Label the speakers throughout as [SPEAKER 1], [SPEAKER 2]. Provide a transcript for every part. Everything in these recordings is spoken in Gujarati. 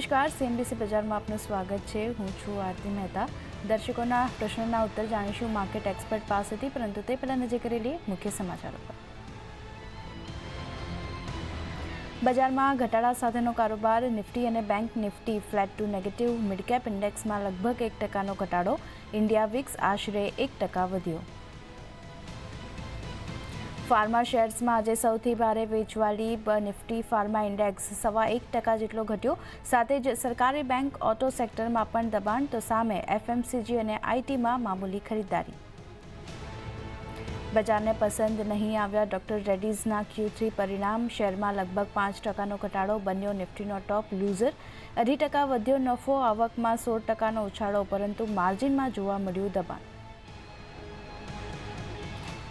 [SPEAKER 1] નમસ્કાર સીએનબીસી બજારમાં આપનું સ્વાગત છે. હું છું આરતી મહેતા. દર્શકોના પ્રશ્નોના ઉત્તર જાણીશું માર્કેટ એક્સપર્ટ પાસેથી, પરંતુ તે પહેલાં નજર કરી લઈએ મુખ્ય સમાચારો પર. બજારમાં ઘટાડા સાથેનો કારોબાર, નિફ્ટી અને bank Nifty flat to negative, midcap ઇન્ડેક્સમાં લગભગ એક ટકાનો ઘટાડો, ઇન્ડિયા વિક્સ આશરે એક ટકા વધ્યો. ફાર્મા શેર્સમાં આજે સૌથી ભારે વેચવાલી નિફ્ટી ફાર્મા ઇન્ડેક્સ સવા એક ટકા જેટલો ઘટ્યો. સાથે જ સરકારી બેંક ઓટો સેક્ટરમાં પણ દબાણ, તો સામે એફએમસીજી અને આઈટીમાં મામૂલી ખરીદદારી. બજારને પસંદ નહીં આવ્યા ડોક્ટર રેડ્ડીઝના ક્યુ થ્રી પરિણામ. શેરમાં લગભગ પાંચ ટકાનો ઘટાડો બન્યો નિફ્ટીનો ટોપ લૂઝર. અઢી ટકા વધ્યો નફો, આવકમાં સોળ ટકાનો ઉછાળો, પરંતુ માર્જિનમાં જોવા મળ્યું દબાણ.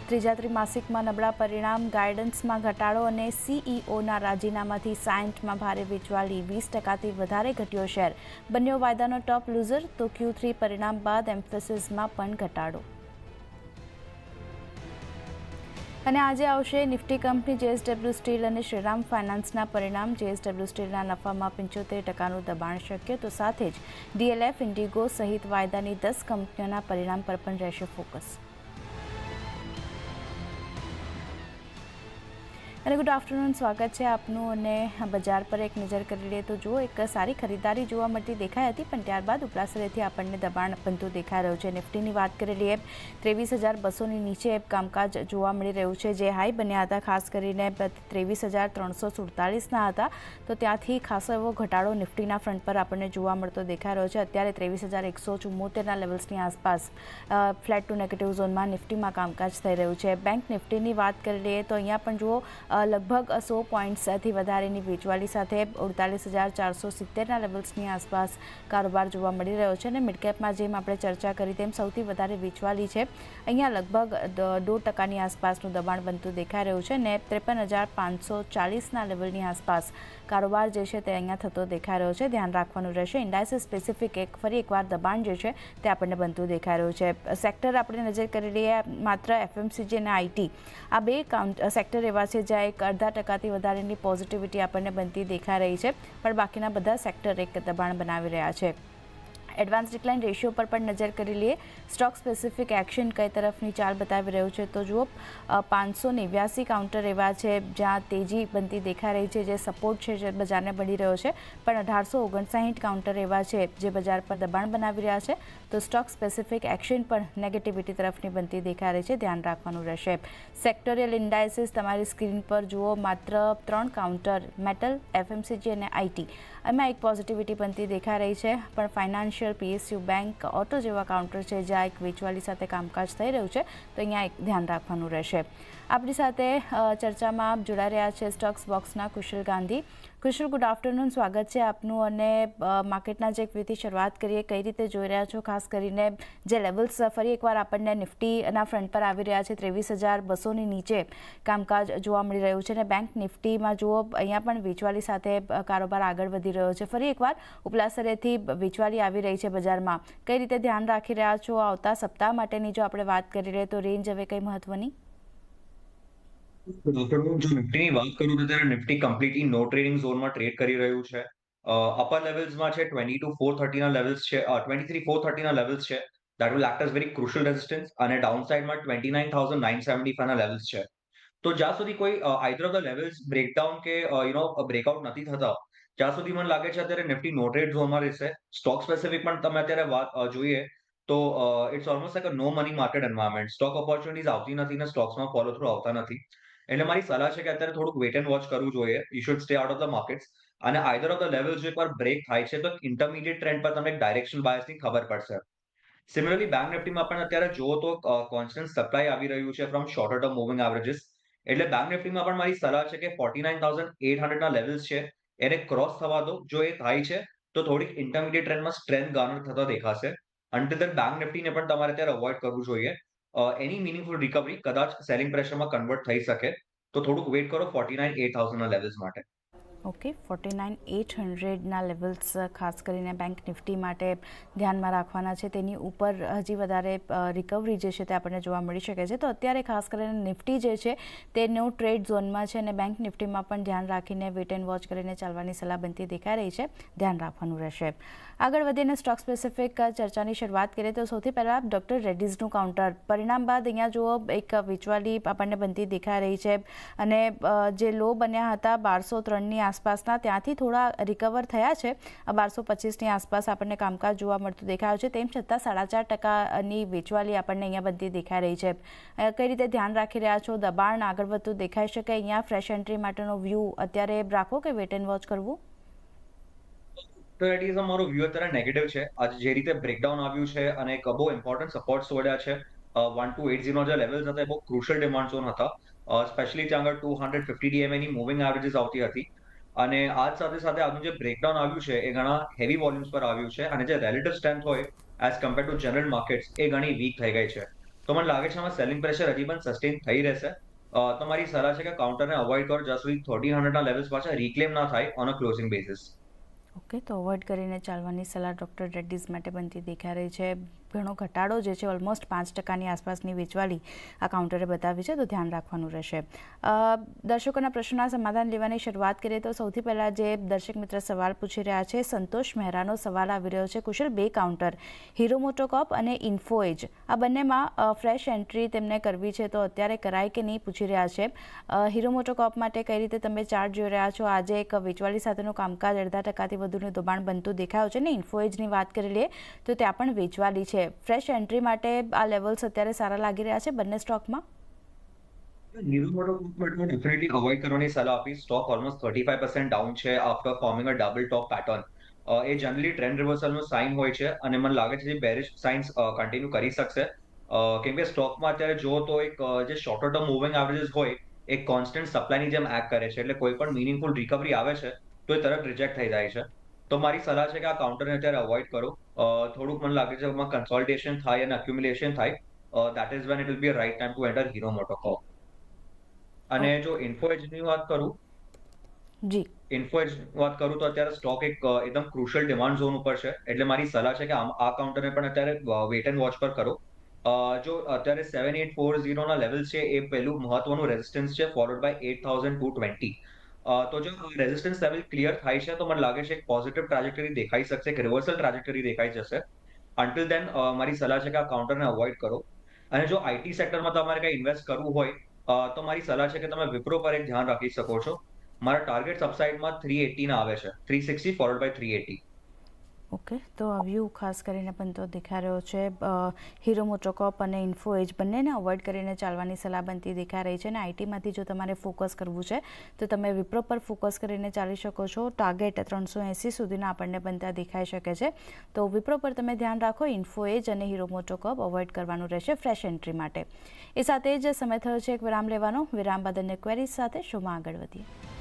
[SPEAKER 1] ત્રીજા ત્રિમાસિકમાં નબળા પરિણામ, ગાઈડન્સમાં ઘટાડો અને સીઈઓના રાજીનામાથી સાયન્ટમાં ભારે વેચવાલી, વીસ ટકાથી વધારે ઘટ્યો શેર. બન્યો વાયદાનો ટોપ લૂઝર તો ક્યુ થ્રી પરિણામ બાદ એમ્ફેસિસમાં પણ ઘટાડો. અને આજે આવશે નિફ્ટી કંપની જેએસડબલ્યુ સ્ટીલ અને શ્રીરામ ફાઇનાન્સના પરિણામ. જેએસડબલ્યુ સ્ટીલના નફામાં પંચોતેર ટકાનું દબાણ શક્ય, તો સાથે જ ડીએલએફ ઇન્ડિગો સહિત વાયદાની દસ કંપનીઓના પરિણામ પર પણ રહેશે ફોકસ અને ગુડ આફ્ટરનૂન સ્વાગત છે આપનું અને બજાર પર એક નજર કરી લઈએ તો જુઓ, એક સારી ખરીદારી જોવા મળતી દેખાઈ હતી, પણ ત્યારબાદ ઉપલાસરેથી આપણને દબાણ બનતું દેખાઈ રહ્યું છે. નિફ્ટીની વાત કરી લઈએ, ત્રેવીસ હજાર બસોની નીચે કામકાજ જોવા મળી રહ્યું છે, જે હાઈ બન્યા હતા, ખાસ કરીને ત્રેવીસ હજાર ત્રણસો સુડતાલીસના હતા. તો ત્યાંથી ખાસો એવો ઘટાડો નિફ્ટીના ફ્રન્ટ પર આપણને જોવા મળતો દેખાઈ રહ્યો છે. અત્યારે ત્રેવીસ હજાર એકસો ચુમ્મોતેરના લેવલ્સની આસપાસ ફ્લેટ ટુ નેગેટિવ ઝોનમાં નિફ્ટીમાં કામકાજ થઈ રહ્યું છે. બેંક નિફ્ટીની વાત કરી લઈએ તો અહીંયા પણ જુઓ લગભગ સો પોઈન્ટ્સથી વધારેની વેચવાલી સાથે અડતાલીસ હજાર ચારસો સિત્તેરના લેવલ્સની આસપાસ કારોબાર જોવા મળી રહ્યો છે અને મિડકેપમાં જેમ આપણે ચર્ચા કરી તેમ સૌથી વધારે વેચવાલી છે. અહીંયા લગભગ દોઢ ટકાની આસપાસનું દબાણ બનતું દેખાઈ રહ્યું છે ને ત્રેપન હજાર પાંચસો ચાલીસના લેવલની આસપાસ કારોબાર જે છે તે અહીંયા થતો દેખાઈ રહ્યો છે. ધ્યાન રાખવાનું રહેશે, ઇન્ડાઇસિસ સ્પેસિફિક એક, ફરી એકવાર દબાણ જે છે તે આપણને બનતું દેખાઈ રહ્યું છે. સેક્ટર આપણે નજર કરી રહ્યા માત્ર એફએમસીજી અને આઈટી. આ બે સેક્ટર એવા છે જ્યાં એક અડધા ટકાથી વધારેની પોઝિટિવિટી આપણને બનતી દેખાઈ રહી છે. પણ બાકીના બધા સેક્ટર એક દબાણ બનાવી રહ્યા છે. એડવાન્સ ડિક્લાઇન રેશિયો પર પણ નજર કરી લઈએ. સ્ટોક સ્પેસિફિક એક્શન કઈ તરફની ચાલ બતાવી રહ્યું છે? તો જુઓ પાંચસો નેવ્યાસી કાઉન્ટર એવા છે જ્યાં તેજી બનતી દેખાઈ રહી છે, જે સપોર્ટ છે, જે બજારને બની રહ્યો છે. પણ અઢારસો ઓગણસાહીઠ કાઉન્ટર એવા છે જે બજાર પર દબાણ બનાવી રહ્યા છે. તો સ્ટોક સ્પેસિફિક એક્શન પણ નેગેટિવિટી તરફની બનતી દેખાઈ રહી છે. ધ્યાન રાખવાનું રહેશે. સેક્ટોરિયલ ઇન્ડાયસિસ તમારી સ્ક્રીન પર જુઓ, માત્ર ત્રણ કાઉન્ટર, મેટલ, એફએમસીજી અને આઈટી. એમાં એક પોઝિટિવિટી બનતી દેખાઈ રહી છે, પણ ફાઇનાન્શિયલ પીએસયુ બેંક ઓટો જેવા કાઉન્ટર છે, જ્યાં એક વેચવાલી સાથે કામકાજ થઈ રહ્યું છે, તો અહીંયા એક ધ્યાન રાખવાનું રહેશે. આપણી સાથે ચર્ચામાં જોડાઈ રહ્યા છે સ્ટોક્સ બોક્સના કુશલ ગાંધી. કુશલ ગુડ આફ્ટરનૂન સ્વાગત છે આપનું અને માર્કેટના જે ક્વિથી શરૂઆત કરીએ, કઈ રીતે જોઈ રહ્યા છો? ખાસ કરીને જે લેવલ્સ ફરી એકવાર આપણને નિફ્ટીના ફ્રન્ટ પર આવી રહ્યા છે. ત્રેવીસ હજાર બસોની નીચે કામકાજ જોવા મળી રહ્યું છે અને બેંક નિફ્ટીમાં જુઓ, અહીંયા પણ વેચવાલી સાથે કારોબાર આગળ વધી રહ્યો છે. ફરી એકવાર ઉપલા સ્તરેથી વેચવાલી આવી રહી છે બજારમાં. કઈ રીતે ધ્યાન રાખી રહ્યા છો? આવતા સપ્તાહ માટેની જો આપણે વાત કરી રહીએ તો રેન્જ હવે કંઈ મહત્વની?
[SPEAKER 2] નિફ્ટીની વાત કરું તો ત્યારે નિફ્ટી કમ્પ્લીટલી નો ટ્રેડિંગ ઝોનમાં ટ્રેડ કરી રહ્યું છે. અપર લેવલ્સમાં છે ટ્વેન્ટી ટુ ફોર થર્ટીના લેવલ્સ છે. ટ્વેન્ટી થ્રી ફોર થર્ટીના લેવલ્સ છે. That will act as very crucial resistance અને ડાઉન સાઇડમાં twenty nine thousand nine seventy ફાઈવના levels છે. તો જ્યાં સુધી કોઈ either of the levels breakdown કે યુ નો બ્રેકઆઉટ નથી થતા, જ્યાં સુધી મને લાગે છે અત્યારે નિફ્ટી નો ટ્રેડ ઝોનમાં રહેશે. સ્ટોક સ્પેસિફિક પણ તમે અત્યારે વાત જોઈએ, તો it's almost like no money market environment stock opportunities આવતી નથી ને સ્ટોક્સમાં ફોલો થ્રુ આવતા નથી. એટલે મારી સલાહ છે કે અત્યારે થોડુંક વેટ એન્ડ વોચ કરવું જોઈએ. You should stay out of the markets અને આઈધર ઓફ ધ લેવલ્સ જો એકવાર બ્રેક થાય છે, તો ઇન્ટરમીડિયેટ ટ્રેન્ડ પર તમને ડાયરેક્શન બાયસની ખબર પડશે. સિમિલરલી બેંક નિફ્ટીમાં પણ અત્યારે જુઓ તો કોન્સ્ટન્ટ સપ્લાય આવી રહ્યું છે from shorter term moving averages એટલે બેંક નિફ્ટીમાં પણ મારી સલાહ છે કે ફોર્ટી નાઇન થાઉઝન્ડ એટ હંડ્રેડના લેવલ્સ છે. એને ક્રોસ થવા દો. જો એ થાય છે, તો થોડીક ઇન્ટરમીડિયેટ ટ્રેન્ડમાં સ્ટ્રેન્થ ગાર્નર થતા દેખાશે. અંટિલ ધેન બેંક નિફ્ટીને પણ તમારે અત્યારે અવોઇડ કરવું જોઈએ. એની મિનિંગફુલ રિકવરી કદાચ સેલિંગ પ્રેશરમાં કન્વર્ટ થઈ શકે. તો થોડુંક વેટ કરો ફોર્ટી નાઇન એટ થાઉઝન્ડના લેવલ્સ માટે.
[SPEAKER 1] ઓકે ફોર્ટી નાઇન એટ હંડ્રેડના લેવલ્સ ખાસ કરીને બેંક નિફ્ટી માટે ધ્યાનમાં રાખવાના છે. તેની ઉપર હજી વધારે રિકવરી જે છે તે આપણને જોવા મળી શકે છે. તો અત્યારે ખાસ કરીને નિફ્ટી જે છે તે નો ટ્રેડ ઝોનમાં છે અને બેંક નિફ્ટીમાં પણ ધ્યાન રાખીને વેટ એન્ડ વોચ કરીને ચાલવાની સલાહ બનતી દેખાઈ રહી છે. ધ્યાન રાખવાનું રહેશે. આગળ વધીને સ્ટોક સ્પેસિફિક ચર્ચાની શરૂઆત કરીએ તો સૌથી પહેલાં ડૉક્ટર રેડ્ડીઝનું કાઉન્ટર પરિણામ બાદ અહીંયા જુઓ, એક વિચવાલી આપણને બનતી દેખાઈ રહી છે. અને જે લો બન્યા હતા બારસો ત્રણની આસપાસના ત્યાંથી થોડા રિકવર થયા છે. બારસો પચીસની આસપાસ આપણને કામકાજ જોવા મળતું દેખાયું છે. તેમ છતાં સાડા ચાર ટકાની વેચવાલી આપણને અહીંયા બનતી દેખાઈ રહી છે. કઈ રીતે ધ્યાન રાખી રહ્યા છો? દબાણ આગળ વધતું દેખાઈ શકે અહીંયા ફ્રેશ એન્ટ્રી માટેનો વ્યૂ અત્યારે રાખો કે વેટ એન્ડ વોચ કરવું?
[SPEAKER 2] તો એટ ઇઝ અમારો વ્યૂ અત્યારે નેગેટિવ છે. આજે જે રીતે બ્રેકડાઉન આવ્યું છે અને એક બહુ ઇમ્પોર્ટન્ટ સપોર્ટ્સ વળ્યા છે વન ટુ એટ ઝીરો જે લેવલ્સ હતા એ બહુ ક્રુશિયલ ડિમાન્ડ ઝોન હતા. સ્પેશિયલી ત્યાં આગળ ટુ હંડ્રેડ ફિફ્ટી ડીએમએની મૂવિંગ એવરેજીસ આવતી હતી. અને આજ સાથે સાથે આનું જે બ્રેકડાઉન આવ્યું છે, એ ઘણા હેવી વોલ્યુમ્સ પર આવ્યું છે અને જે રેલેટિવ સ્ટ્રેન્થ હોય as compare to general markets એ ઘણી વીક થઈ ગઈ છે. તો મને લાગે છે આમાં સેલિંગ પ્રેશર હજી પણ સસ્ટેન થઈ રહેશે. તમારી સલાહ છે કે કાઉન્ટરને અવોઇડ કરો જ્યાં સુધી થર્ટીન હંડ્રેડના લેવલ્સ પાછા રિક્લેમ ના થાય on a closing basis
[SPEAKER 1] okay તો અવોઇડ કરીને ચાલવાની સલાહ ડૉક્ટર રેડ્ડીઝ માટે બનતી દેખાઈ રહી છે. ઘણો ઘટાડો જે છે ઓલમોસ્ટ પાંચ ટકાની આસપાસની વેચવાલી આ કાઉન્ટરે બતાવી છે, તો ધ્યાન રાખવાનું રહેશે. દર્શકોના પ્રશ્નોના સમાધાન લેવાની શરૂઆત કરીએ તો સૌથી પહેલાં જે દર્શક મિત્ર સવાલ પૂછી રહ્યા છે, સંતોષ મહેરાનો સવાલ આવી રહ્યો છે, કુશલ બે કાઉન્ટર, હીરો મોટોકોપ અને ઇન્ફોએજ, આ બંનેમાં ફ્રેશ એન્ટ્રી તેમને કરવી છે, તો અત્યારે કરાય કે નહીં પૂછી રહ્યા છે. હીરો મોટોકોપ માટે કઈ રીતે તમે ચાર્ટ જોઈ રહ્યા છો? આજે એક વેચવાલી સાથેનું કામકાજ અડધા ટકાથી વધુનું દબાણ બનતું દેખાયું છે ને, ઇન્ફોએજની વાત કરી લઈએ, તો ત્યાં પણ વેચવાલી છે. ફ્રેશ એન્ટ્રી માટે આ લેવલ્સ અત્યારે સારા લાગી રહ્યા છે બંને સ્ટોકમાં
[SPEAKER 2] મોટો ડેફિનેટલી અવોઇડ કરવાની સલાહ આપી. Stock almost thirty five percent down છે after forming a double top pattern A generally trend રિવર્સલનો સાઇન હોય છે અને મને લાગે છે જે બેરિશ સાઇન્સ કન્ટિન્યુ કરી શકશે. કેમ કે સ્ટોકમાં અત્યારે જો તો એક જે શોર્ટર ટર્મ મૂવિંગ એવરેજીસ હોય, એક કોન્સ્ટન્ટ સપ્લાયની જેમ એક્ટ કરે છે. એટલે કોઈ પણ મિનિંગફુલ રિકવરી આવે છે, તો એ તરત રિજેક્ટ થઈ જાય છે. તો મારી સલાહ છે કે આ કાઉન્ટરને અત્યારે અવોઇડ કરો. થોડુંક મને લાગે છે એમાં કન્સોલ્ટેશન થાય અને એક્યુમ્યુલેશન થાય. That is when it will be right time to enter Hero MotoCorp અને જો ઇન્ફો એજની વાત કરું
[SPEAKER 1] જી.
[SPEAKER 2] ઇન્ફોએજ વાત કરું તો અત્યારે સ્ટોક એક એકદમ ક્રુશિયલ ડિમાન્ડ ઝોન ઉપર છે. એટલે મારી સલાહ છે કે આ કાઉન્ટરને પણ અત્યારે વેટ એન્ડ વોચ પર કરો. જો અત્યારે સેવન એટ ફોર ઝીરોના લેવલ છે એ પહેલું મહત્વનું રેઝિસ્ટન્સ છે followed by eight thousand two twenty તો જો રેઝિસ્ટન્સ લેવલ ક્લિયર થાય છે, તો મને લાગે છે એક પોઝિટિવ ટ્રાજેક્ટરી દેખાઈ શકશે, એક રિવર્સલ ટ્રાજેક્ટરી દેખાઈ જશે. અન્ટિલ દેન મારી સલાહ છે કે આ કાઉન્ટરને અવોઇડ કરો. અને જો આઈટી સેક્ટરમાં તમારે કંઈ ઇન્વેસ્ટ કરવું હોય તો મારી સલાહ છે કે તમે વિપ્રો પર એક ધ્યાન રાખી શકો છો. મારા ટાર્ગેટ સબસાઇડમાં થ્રી એટીના આવે છે three sixty forward by three eighty
[SPEAKER 1] okay, તો આ વ્યૂ ખાસ કરીને પણ તો દેખાઈ રહ્યો છે. હીરો મોટોકોપ અને ઇન્ફો એજ બંનેને અવોઇડ કરીને ચાલવાની સલાહ બનતી દેખાઈ રહી છે અને આઈટીમાંથી જો તમારે ફોકસ કરવું છે, તો તમે વિપ્રો પર ફોકસ કરીને ચાલી શકો છો. ટાર્ગેટ ત્રણસો એંસી સુધીના આપણને બનતા દેખાઈ શકે છે. તો વિપ્રો પર તમે ધ્યાન રાખો ઇન્ફો એજ અને હીરો મોટોકોપ અવોઇડ કરવાનું રહેશે ફ્રેશ એન્ટ્રી માટે. એ સાથે જ સમય થયો છે, એક વિરામ લેવાનો. વિરામ બાદ અન્ય ક્વેરીઝ સાથે શોમાં આગળ વધીએ.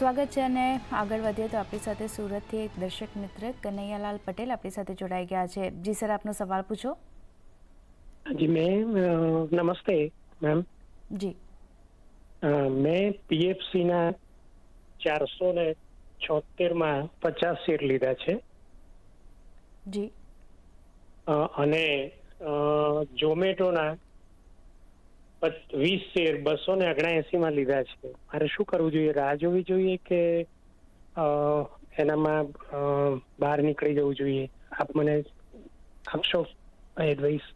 [SPEAKER 1] સ્વાગત છે અને આગળ વધીએ તો આપણી સાથે સુરતથી એક દર્શક મિત્ર કનૈયાલાલ પટેલ આપણી સાથે જોડાઈ ગયા છે. જી સર આપનો સવાલ પૂછો.
[SPEAKER 3] જી મેમ નમસ્તે મેમ.
[SPEAKER 1] જી.
[SPEAKER 3] મેં પીએફસીના ચારસો ને છોતેરમાં પચાસ શેર લીધા છે.
[SPEAKER 1] જી.
[SPEAKER 3] અને ઝોમેટોના વીસ શેર બસો ને માં લીધા છે. મારે શું કરવું જોઈએ? રાહ જોવી જોઈએ કે એનામાં બહાર નીકળી જવું જોઈએ? આપ મને આપશો? Advice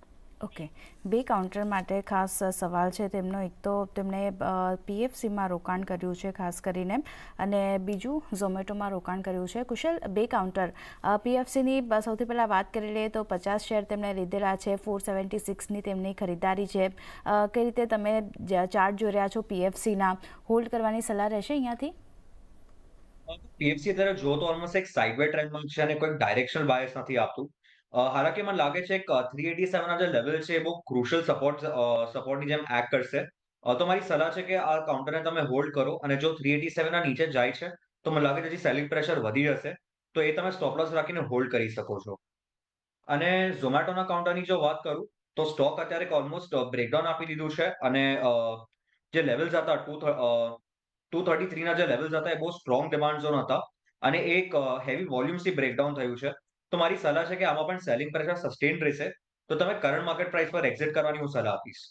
[SPEAKER 1] okay. બે કાઉન્ટર માટે ખાસ સવાલ છે તેમનો. એક તો તેમણે પીએફસીમાં રોકાણ કર્યું છે ખાસ કરીને અને બીજું ઝોમેટોમાં રોકાણ કર્યું છે. કુશલ, બે કાઉન્ટર પીએફસીની સૌથી પહેલાં વાત કરી લઈએ તો પચાસ શેર તેમણે લીધેલા છે. ફોર સેવન્ટી સિક્સની તેમની ખરીદારી છે. કઈ રીતે તમે ચાર્જ જોઈ રહ્યા છો પીએફસીના હોલ્ડ કરવાની સલાહ રહેશે અહીંયાથી?
[SPEAKER 2] પીએફસી અત્યારે જો તો ઓલમોસ્ટ એક સાઇડવે ટ્રેન્ડમાં છે અને કોઈ ડાયરેક્શનલ બાયસ નથી આપતું. હાલાકી મને લાગે છે કે થ્રી એટી સેવનના જે લેવલ છે એ બહુ ક્રુશિયલ સપોર્ટ સપોર્ટની જેમ એક્ટ કરશે. તો મારી સલાહ છે કે આ કાઉન્ટરને તમે હોલ્ડ કરો અને જો થ્રી એટી સેવનના નીચે જાય છે, તો મને લાગે છે હજી સેલિંગ પ્રેશર વધી જશે, તો એ તમે સ્ટોપ લોસ રાખીને હોલ્ડ કરી શકો છો. અને ઝોમેટોના કાઉન્ટરની જો વાત કરું, તો સ્ટોક અત્યારે ઓલમોસ્ટ બ્રેકડાઉન આપી દીધું છે અને જે લેવલ્સ હતા ટુ ટુ થર્ટી થ્રીના જે લેવલ્સ હતા એ બહુ સ્ટ્રોંગ ડિમાન્ડ ઝોન હતા અને એક હેવી વોલ્યુમ્સથી બ્રેકડાઉન થયું છે. તો મારી સલાહ છે કે આમાં પણ સેલિંગ પ્રેશર સસ્ટેન રહેશે. તો તમે કરંટ માર્કેટ પ્રાઇસ પર એક્ઝિટ કરવાની હું સલાહ આપીશ.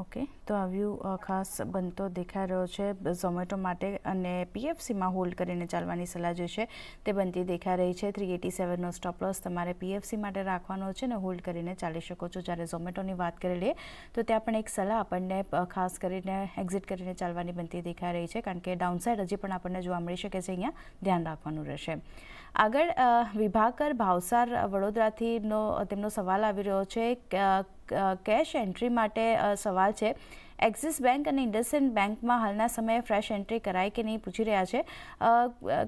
[SPEAKER 1] ઓકે, તો આ વ્યૂ ખાસ બનતો દેખાઈ રહ્યો છે ઝોમેટો માટે અને પીએફસીમાં હોલ્ડ કરીને ચાલવાની સલાહ જે છે તે બનતી દેખાઈ રહી છે. થ્રી એટી સેવનનો સ્ટોપ લોસ તમારે પીએફસી માટે રાખવાનો છે ને હોલ્ડ કરીને ચાલી શકો છો. જ્યારે ઝોમેટોની વાત કરી લઈએ, તો ત્યાં પણ એક સલાહ આપણને ખાસ કરીને એક્ઝિટ કરીને ચાલવાની બનતી દેખાઈ રહી છે, કારણ કે ડાઉનસાઇડ હજી પણ આપણને જોવા મળી શકે છે, અહીંયા ધ્યાન રાખવાનું રહેશે. આગળ વિભાકર ભાવસાર વડોદરાથીનો તેમનો સવાલ આવી રહ્યો છે કેશ એન્ટ્રી માટે સવાલ છે. એક્સિસ બેંક અને ઇન્ડસઇન્ડ બેંકમાં હાલના સમયે ફ્રેશ એન્ટ્રી કરાય કે નહીં પૂછી રહ્યા છે.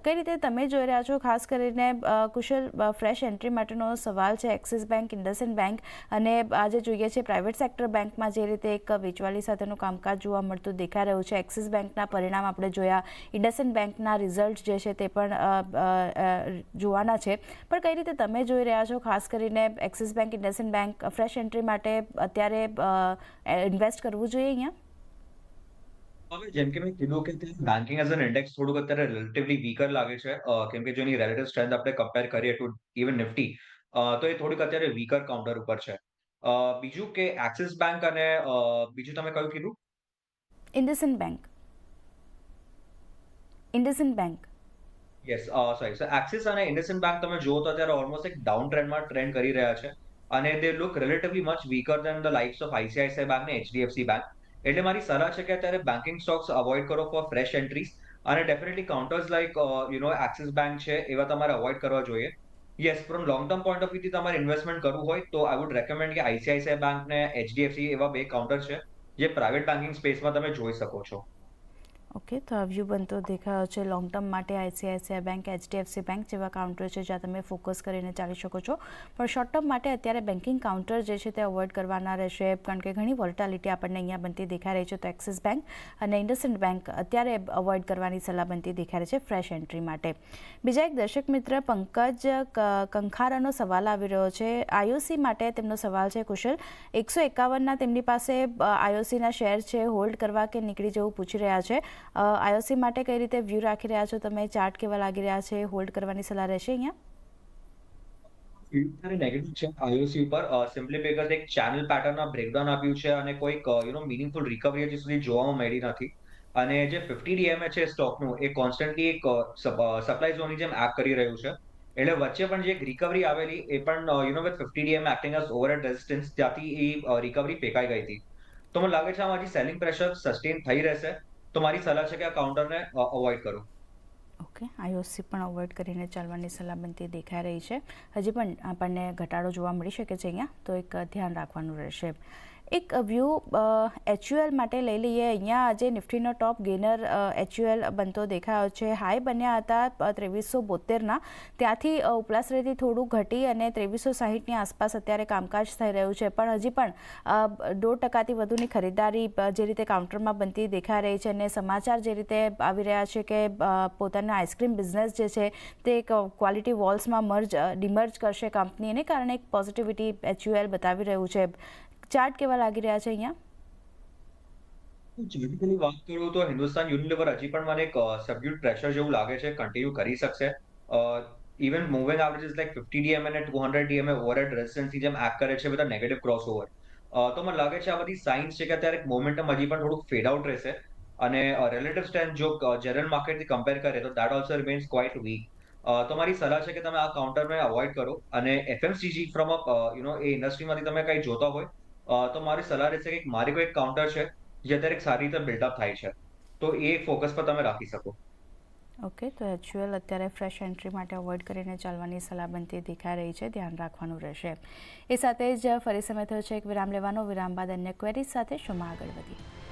[SPEAKER 1] કઈ રીતે તમે જોઈ રહ્યા છો? ખાસ કરીને કુશલ ફ્રેશ એન્ટ્રી માટેનો સવાલ છે એક્સિસ બેંક, ઇન્ડસઇન્ડ બેંક અને આજે જોઈએ છે પ્રાઇવેટ સેક્ટર બેંકમાં જે રીતે એક વેચવાલી સાથેનું કામકાજ જોવા મળતું દેખાઈ રહ્યું છે. એક્સિસ બેંકના પરિણામ આપણે જોયા. ઇન્ડસઇન્ડ બેંકના રિઝલ્ટ જે છે તે પણ જોવાના છે. પણ કઈ રીતે તમે જોઈ રહ્યા છો? ખાસ કરીને Axis bank, IndusInd bank fresh entry માટે અત્યારે ઇન્વેસ્ટ કરવું જોઈએ
[SPEAKER 2] હવે જેમ કે મેં કીધું કે બેન્કિંગ એઝ એન ઇન્ડેક્સ થોડુંક અત્યારે રિલેટિવલી વીકર લાગે છે કેમ કે જેની રિલેટિવ સ્ટ્રેન્થ આપણે કમ્પેર કરીએ ટુ ઇવન નિફ્ટી તો એ થોડીક અત્યારે વીકર કાઉન્ટર ઉપર છે. બીજું કે એક્સિસ બેંક અને બીજું તમે કયું કીધું?
[SPEAKER 1] IndusInd bank IndusInd bank
[SPEAKER 2] yes sorry so Axis અને ઇન્ડસઇન્ડ બેંક તમે જુઓ તો અત્યારે ઓલમોસ્ટ એક ડાઉન ટ્રેન્ડમાં ટ્રેન્ડ કરી રહ્યા છે. અને they look relatively much weaker than the likes of ICICI bank ને એચડીએફસી બેંક એટલે મારી સલાહ છે કે અત્યારે બેન્કિંગ સ્ટોક્સ અવોઇડ કરો ફોર ફ્રેશ એન્ટ્રીઝ અને definitely counters like you know Axis bank છે, એવા તમારે અવોઇડ કરવા જોઈએ. Yes from long term point of વ્યૂથી તમારે ઇન્વેસ્ટમેન્ટ કરવું હોય, તો આઈ વુડ રેકમેન્ડ કે આઈસીઆઈસીઆઈ બેંક ને એચડીએફસી એવા બે કાઉન્ટર છે, જે પ્રાઇવેટ બેન્કિંગ સ્પેસમાં તમે જોઈ શકો છો.
[SPEAKER 1] ઓકે તો આ વ્યૂ બનતો દેખાયો છે લોંગ ટર્મ માટે આઈસીઆઈસીઆઈ બેંક એચડીએફસી બેંક જેવા કાઉન્ટર છે જ્યાં તમે ફોકસ કરીને ચાલી શકો છો. પણ શોર્ટ ટર્મ માટે અત્યારે બેન્કિંગ કાઉન્ટર જે છે તે અવોઇડ કરવાના રહેશે, કારણ કે ઘણી વોલ્ટાલિટી આપણને અહીંયા બનતી દેખાઈ રહી છે. તો એક્સિસ બેંક અને ઇન્ડસઇન્ડ બેંક અત્યારે અવોઇડ કરવાની સલાહ બનતી દેખાઈ રહી છે ફ્રેશ એન્ટ્રી માટે. બીજા એક દર્શક મિત્ર પંકજ કંખારાનો સવાલ આવી રહ્યો છે. આઈઓસી માટે તેમનો સવાલ છે, કુશલ, એકસો એકાવનના તેમની પાસે આઈઓસીના શેર છે, હોલ્ડ કરવા કે નીકળી જવું પૂછી રહ્યા છે? આઈઓસી માટે કઈ રીતે વ્યૂ રાખી રહ્યા છો? તમે ચાર્ટ કેવા લાગી રહ્યા છે? હોલ્ડ કરવાની સલાહ રહેશે અહીંયા?
[SPEAKER 2] નેગેટિવ છે આઈઓસી ઉપર. સિમ્પલી બેકર એક ચેનલ પેટર્નના બ્રેકડાઉન આપ્યું છે અને કોઈક યુ નો મિનિંગફુલ રિકવરી હજી સુધી જોવામાં મળી નથી. અને જે ફિફ્ટી ડીએમએ છે સ્ટોકનું એ કોન્સ્ટન્ટલી એક સપ્લાય ઝોનની જેમ એક્ટ કરી રહ્યું છે. એટલે વચ્ચે પણ જે રિકવરી આવેલી, એ પણ you know with fifty DM acting as over resistance ત્યાંથી એ રિકવરી ફેંકાઈ ગઈ હતી. તો મને લાગે છે આમાં હજી સેલિંગ પ્રેશર સસ્ટેન થઈ રહેશે. તો મારી સલાહ છે કે આ કાઉન્ટરને અવોઇડ કરો.
[SPEAKER 1] ઓકે આઈઓસી પણ અવોઇડ કરીને ચાલવાની સલાહ બનતી દેખાઈ રહી છે. હજી પણ આપણને ઘટાડો જોવા મળી શકે છે અહીંયા, તો એક ધ્યાન રાખવાનું રહેશે. એક વ્યૂ એચયુએલ માટે લઈ લઈએ. અહીંયા આજે નિફ્ટીનો ટોપ ગેનર એચયુએલ બનતો દેખાયો છે. હાઈ બન્યા હતા ત્રેવીસો બોતેરના. ત્યાંથી અ, ઉપલા શ્રેયથી થોડું ઘટી અને ત્રેવીસો સાહીઠની આસપાસ અત્યારે કામકાજ થઈ રહ્યું છે. પણ હજી પણ દોઢ ટકાથી વધુની ખરીદારી જે રીતે કાઉન્ટરમાં બનતી દેખાઈ રહી છે અને સમાચાર જે રીતે આવી રહ્યા છે કે પોતાના આઈસ્ક્રીમ બિઝનેસ જે છે તે ક્વોલિટી વોલ્સમાં મર્જ ડિમર્જ કરશે કંપની એને કારણે એક પોઝિટિવિટી એચયુએલ બતાવી રહ્યું છે. ચાર્ટ કેવા લાગી રહ્યા છે અહીંયા?
[SPEAKER 2] જેનરલી વાત કરું તો હિન્દુસ્તાન યુનિલિવર હજી પણ મને એક સબ્યુટ પ્રેશર જેવું લાગે છે કન્ટિન્યુ કરી શકશે. Even moving averages like fifty DM અને ટુ હંડ્રેડ ડીએમ ઓવરહેડ રેઝિસ્ટન્સની જેમ એક્ટ કરે છે, બધા નેગેટિવ ક્રોસ ઓવર તો મને લાગે છે આ બધી સાઇન્સ છે કે અત્યારે એક મોમેન્ટમ હજી પણ થોડુંક ફેડ આઉટ રહેશે. અને રિલેટિવ સ્ટ્રેન્થ જો જનરલ માર્કેટથી કમ્પેર કરે તો that also remains quite weak તો મારી સલાહ છે કે તમે આ કાઉન્ટરને અવોઇડ કરો. અને FMCG from a you know એ ઇન્ડસ્ટ્રીમાંથી તમે કંઈ જોતા હોય તો મારી સલાહ રહેશે કે મારી કોઈ એક કાઉન્ટર છે, જે અત્યારે સારી રીતે બિલ્ડઅપ થાય છે, તો એ ફોકસ પર તમે રાખી શકો.
[SPEAKER 1] ઓકે તો એચયુએલ અત્યારે ફ્રેશ એન્ટ્રી માટે અવોઇડ કરીને ચાલવાની સલાહ બનતી દેખાઈ રહી છે, ધ્યાન રાખવાનું રહેશે. એ સાથે જ ફરી સમય થયો છે, એક વિરામ લેવાનો, વિરામ બાદ અન્ય ક્વેરીઝ સાથે શોમાં આગળ વધીએ?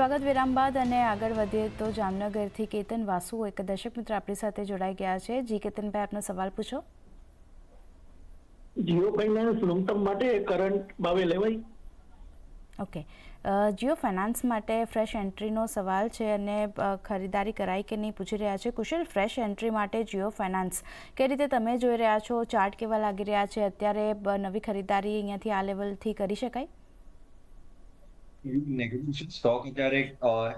[SPEAKER 1] સ્વાગત વિરામ બાદ અને આગળ વધીએ તો જામનગરથી કેતન વાસુ એક દર્શક મિત્ર આપણી સાથે જોડાઈ ગયા છે. જી કેતનભાઈ આપનો સવાલ પૂછો.
[SPEAKER 4] જીઓ ફાઇનાન્સ લોંગ ટર્મ માટે કરંટ ભાવે લેવાય.
[SPEAKER 1] ઓકે. જીઓ ફાઇનાન્સ માટે ફ્રેશ એન્ટ્રીનો સવાલ છે અને ખરીદારી કરાઈ કે નહીં પૂછી રહ્યા છે. કુશલ ફ્રેશ એન્ટ્રી માટે જીઓ ફાઇનાન્સ કઈ રીતે તમે જોઈ રહ્યા છો? ચાર્ટ કેવા લાગી રહ્યા છે? અત્યારે નવી ખરીદારી અહીંયાથી આ લેવલથી કરી શકાય?
[SPEAKER 2] નેગેટિવ સ્ટોક ત્યારે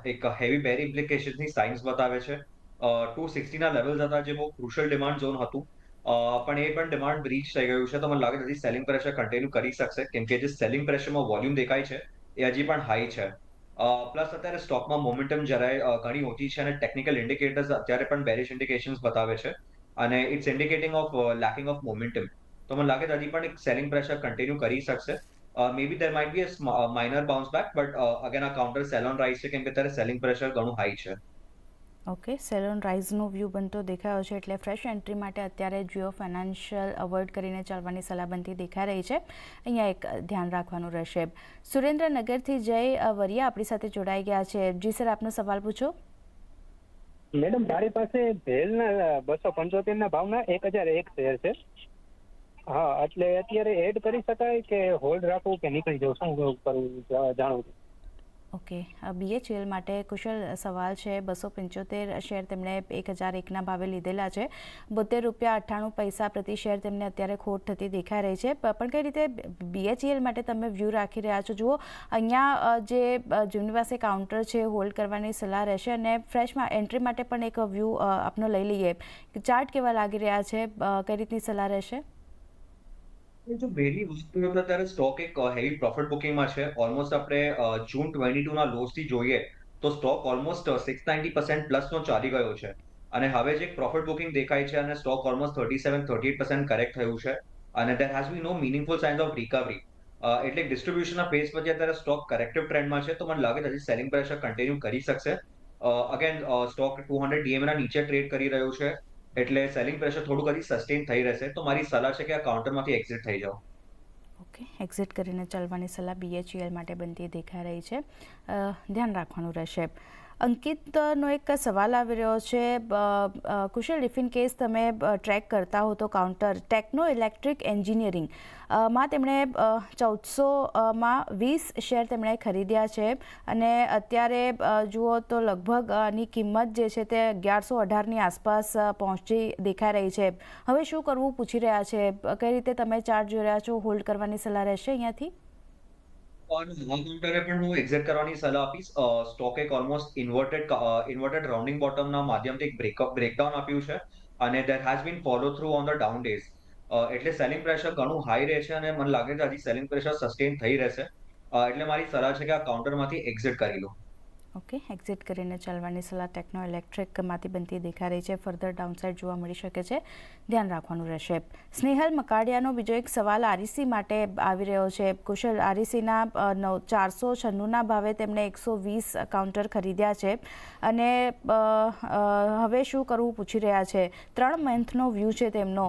[SPEAKER 2] એક હેવી બેર ઇમ્પ્લિકેશન્સની સાઇન્સ બતાવે છે. ટુ સિક્સટીના લેવલ્સ હતા જે બહુ ક્રુશિયલ ડિમાન્ડ ઝોન હતું. પણ એ પણ ડિમાન્ડ બ્રીચ થઈ ગયું છે. તો મને લાગે હજી સેલિંગ પ્રેશર કન્ટિન્યુ કરી શકશે. કેમ કે જે સેલિંગ પ્રેશરમાં વોલ્યુમ દેખાય છે, એ હજી પણ હાઈ છે. પ્લસ અત્યારે સ્ટોકમાં મોમેન્ટમ જરાય ઘણી ઓછી છે અને ટેકનિકલ ઇન્ડિકેટર્સ અત્યારે પણ બેરિશ ઇન્ડિકેશન્સ બતાવે છે. અને it's indicating of lacking of momentum તો મને લાગે છે હજી પણ એક સેલિંગ પ્રેશર કન્ટિન્યુ કરી શકશે. May be there might be a minor bounce back but again આ કાઉન્ટર સેલ ઓન રાઇઝ છે કેમ કે અત્યારે સેલિંગ પ્રેશર ઘણું હાઈ છે
[SPEAKER 1] ઓકે સેલોન રાઇઝનો વ્યૂ બનતો દેખાયો છે એટલે ફ્રેશ એન્ટ્રી માટે અત્યારે જીઓ ફાઇનાન્શિયલ અવોઇડ કરીને ચાલવાની સલાહ બનતી દેખાઈ રહી છે. અહીંયા એક ધ્યાન રાખવાનું રહેશે. સુરેન્દ્રનગરથી જય વરિયા આપણી સાથે જોડાઈ ગયા છે. જી સર આપનો સવાલ પૂછો.
[SPEAKER 4] મેડમ મારી પાસે ભેલના બસો પંચોતેર ના ભાવના એક હજાર એક શેર છે. હા એટલે અત્યારે એડ કરી શકાય કે હોલ્ડ રાખવું કે નીકળી જવું? શું કરવું જાણવું
[SPEAKER 1] ઓકે. બીએચએલ માટે કુશલ સવાલ છે. બસો પંચોતેર શેર તેમણે એક હજાર એકના ભાવે લીધેલા છે. બોતેર રૂપિયા અઠ્ઠાણું પૈસા પ્રતિ શેર તેમને અત્યારે ખોટ થતી દેખાઈ રહી છે. પણ કઈ રીતે બીએચઈએલ માટે તમે વ્યૂ રાખી રહ્યા છો? જુઓ અહીંયા જે અ, જેમની પાસે કાઉન્ટર છે હોલ્ડ કરવાની સલાહ રહેશે અને ફ્રેશમાં એન્ટ્રી માટે પણ એક વ્યૂ આપનો લઈ લઈએ. ચાર્ટ કેવા લાગી રહ્યા છે? કઈ રીતની સલાહ રહેશે?
[SPEAKER 2] જો વેરી વસ્તુ તો અત્યારે સ્ટોક એક હેવી પ્રોફિટ બુકિંગમાં છે. ઓલમોસ્ટ આપણે જૂન ટ્વેન્ટી ટુ ના લોસથી જોઈએ તો stock almost six ninety percent પ્લસનો ચાલી ગયો છે. અને હવે જે એક પ્રોફિટ બુકિંગ દેખાય છે અને stock almost thirty seven thirty eight percent correct થયું છે. અને there has be no meaningful signs of recovery એટલે ડિસ્ટ્રીબ્યુશનના ફેઝ પછી અત્યારે સ્ટોક કરેક્ટિવ ટ્રેન્ડમાં છે તો મને લાગે છે હજી સેલિંગ પ્રેશર કન્ટિન્યુ કરી શકશે. અગેન સ્ટોક ટુ હંડ્રેડ ડીએમના નીચે ટ્રેડ કરી રહ્યું છે. એટલે સેલિંગ પ્રેશર થોડુંક હજી સસ્ટેન થઈ રહેશે. તો મારી સલાહ છે કે આ કાઉન્ટરમાંથી એક્ઝિટ થઈ જાઓ.
[SPEAKER 1] ઓકે એક્ઝિટ કરીને ચાલવાની સલાહ બીએચયુએલ માટે બનતી દેખાઈ રહી છે. ધ્યાન રાખવાનું રહેશે. અંકિતનો એક સવાલ આવી રહ્યો છે. કુશલ ઇફ કેસ તમે ટ્રેક કરતા હો તો કાઉન્ટર ટેકનો ઇલેક્ટ્રિક એન્જિનિયરિંગ. માં તેમણે ચૌદસોમાં વીસ શેર તેમણે ખરીદ્યા છે. અને અત્યારે જુઓ તો લગભગ આની કિંમત જે છે તે અગિયારસો અઢારની આસપાસ પહોંચી દેખાઈ રહી છે. હવે શું કરવું પૂછી રહ્યા છે? કઈ રીતે તમે ચાર્જ જોઈ રહ્યા છો? હોલ્ડ કરવાની સલાહ રહેશે અહીંયાથી?
[SPEAKER 2] કાઉન્ટરે પણ હું એક્ઝિટ કરવાની સલાહ આપીશ. સ્ટોક એક ઓલમોસ્ટ ઇન્વર્ટેડ ઇન્વર્ટેડ રાઉન્ડિંગ બોટમના માધ્યમથી એક બ્રેકઅપ બ્રેકડાઉન આપ્યું છે અને there has been follow through on the down days એટલે સેલિંગ પ્રેશર ઘણું હાઈ રહે છે અને મને લાગે છે હજી સેલિંગ પ્રેશર સસ્ટેન થઈ રહેશે. એટલે મારી સલાહ છે કે આ કાઉન્ટરમાંથી એક્ઝિટ કરી લો.
[SPEAKER 1] ઓકે એક્ઝિટ કરીને ચાલવાની સલાહ ટેકનો ઇલેક્ટ્રિકમાંથી બનતી દેખાઈ રહી છે. ફર્ધર ડાઉનસાઇડ જોવા મળી શકે છે. ધ્યાન રાખવાનું રહેશે. સ્નેહલ મકાડિયાનો બીજો એક સવાલ આરઈસી માટે આવી રહ્યો છે. કુશલ આરઈસીના નવ, ચારસો છન્નુંના ભાવે તેમણે એકસો વીસ કાઉન્ટર ખરીદ્યા છે. અને હવે શું કરવું પૂછી રહ્યા છે. ત્રણ મંથનો વ્યૂ છે તેમનો.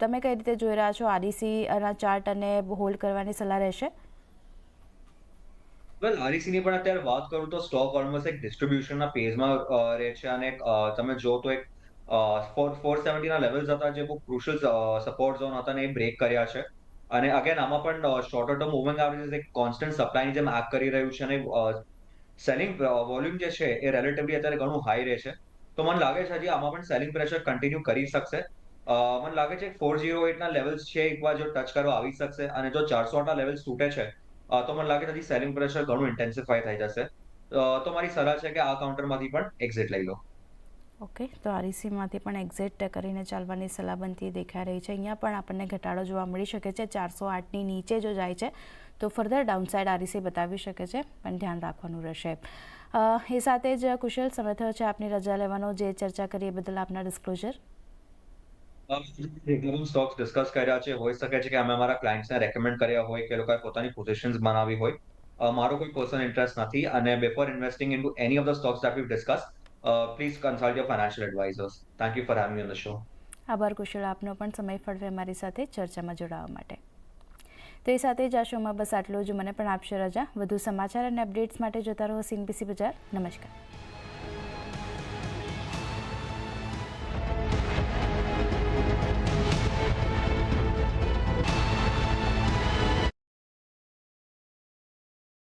[SPEAKER 1] તમે કઈ રીતે જોઈ રહ્યા છો આરઈસી ચાર્ટ અને હોલ્ડ કરવાની સલાહ રહેશે?
[SPEAKER 2] વેલ આરસીની પણ અત્યારે વાત કરું તો સ્ટોક ઓલમોસ્ટ એક ડિસ્ટ્રીબ્યુશનના ફેઝમાં રહે છે અને તમે જો તો એક ફોર ફોર સેવન્ટીના લેવલ્સ હતા જે બહુ ક્રુશિયલ સપોર્ટ ઝોન હતા ને એ બ્રેક કર્યા છે. અને અગેન આમાં પણ શોર્ટર ટર્મ મૂવિંગ એવરેજ એક કોન્સ્ટન્ટ સપ્લાયની જેમ એક્ટ કરી રહ્યું છે અને સેલિંગ વોલ્યુમ જે છે એ રિલેટિવલી અત્યારે ઘણું હાઈ રહે છે. તો મને લાગે છે હજી આમાં પણ સેલિંગ પ્રેશર કન્ટિન્યુ કરી શકશે. મને લાગે છે ફોર ઝીરો એટના લેવલ્સ છે એકવાર જો ટચ કરવા આવી શકશે અને જો ચારસો આઠના લેવલ્સ તૂટે છે તો મને લાગે છે સેલિંગ પ્રેશર ઘણું ઇન્ટેન્સિફાય થઈ જશે. તો મારી સલાહ છે કે આ કાઉન્ટરમાંથી પણ એક્ઝિટ લઈ લો.
[SPEAKER 1] ઓકે, તો આરઈસીમાંથી પણ એક્ઝિટ કરીને ચાલવાની સલાહ દેખાઈ રહી છે. અહીંયા પણ આપણને ઘટાડો જોવા મળી શકે છે. ચારસો આઠની નીચે જો જાય છે, તો ફર્ધર ડાઉનસાઇડ આરઈસી બતાવી શકે છે, પણ ધ્યાન રાખવાનું રહેશે. એ સાથે જ કુશલ સમય થયો છે આપની રજા લેવાનો. જે ચર્ચા કરી એ બદલ આપના ડિસ્ક્લોઝર
[SPEAKER 2] સ્ટોક્સ ડિસ્કસ કર્યા છે. હોઈ શકે છે કે અમે અમારા ક્લાયન્ટ્સને રેકમેન્ડ કર્યા હોય કે લોકોએ પોતાની પોઝિશન્સ બનાવી હોય. મારો કોઈ પર્સનલ ઇન્ટરેસ્ટ નથી અને before investing in any of the stocks that we discuss please consult your financial advisors thank you for having on the show
[SPEAKER 1] આભાર કુશળ. આપનો પણ સમય ફળવે અમારી સાથે ચર્ચામાં જોડાવા માટે. તો એ સાથે જ આ શોમાં બસ આટલું જ. મને પણ આપશે રજા. વધુ સમાચાર અને અપડેટ્સ માટે જોતા રહો સીનબીસી બજાર. નમસ્કાર.